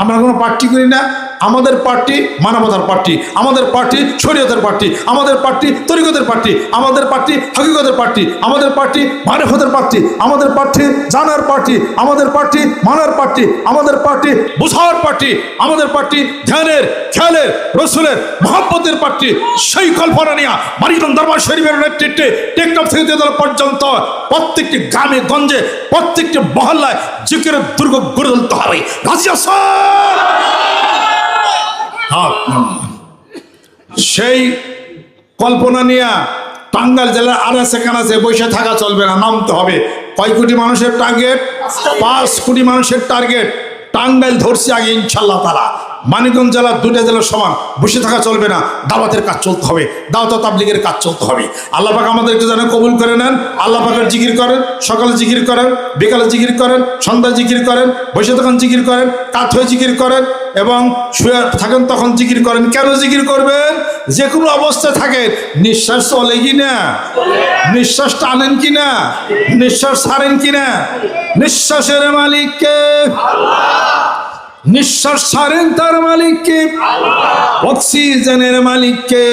আমরা কোনো পার্টি করি না। আমাদের পার্টি মানবতার পার্টি, আমাদের পার্টি শরীয়তের পার্টি, আমাদের পার্টি তরিকতের পার্টি, আমাদের পার্টি হকিকতের পার্টি, আমাদের পার্টি মানবতার পার্টি, আমাদের পার্টি জানার পার্টি, আমাদের পার্টি মানার পার্টি, আমাদের পার্টি বুঝার পার্টি, আমাদের পার্টি ধ্যানের, খেয়ালের, রসুলের, মহাব্বতের পার্টি, সেই কল্পনা নিয়ে মারিগঞ্জ দরবার শরীফের নেতৃত্বে টেকটপ থেকে পর্যন্ত প্রত্যেকটি গ্রামে, গঞ্জে, প্রত্যেকটি মহল্লায় জিকের দুর্গ গড়ে তুলতে হবে। রাজি সেই কল্পনা নিয়ে টাঙ্গাল জেলার আর আছে, বসে থাকা চলবে না, নামতে হবে। কয় কোটি মানুষের টার্গেট পাঁচ কোটি মানুষের টার্গেট টাঙ্গাইল ধরছি আগে ইনশাল্লাহ তারা মানিকগঞ্জ জেলার দুটা জেলার সমান, বসে থাকা চলবে না, দাওয়াতের কাজ চলতে হবে, দাওয়াত তাবলিগের কাজ চলতে হবে। আল্লাহ পাক আমাদেরকে যেন কবুল করে নেন, আল্লাহ পাকের জিকির করেন, সকালে জিকির করেন, বিকালে জিকির করেন, সন্ধ্যায় জিকির করেন, বসে তখন জিকির করেন, কাত হয়ে জিকির করেন এবং শুয়ে থাকেন তখন জিকির করেন। কেন জিকির করবেন? যে কোনো অবস্থায় থাকেন। নিঃশ্বাস চলে কি না নিঃশ্বাস টানেন কি না নিঃশ্বাস ছাড়েন কি না নিঃশ্বাসের মালিককে? নিঃশ্বাস ছাড়েন তার মালিককে? অক্সিজেনের মালিককে?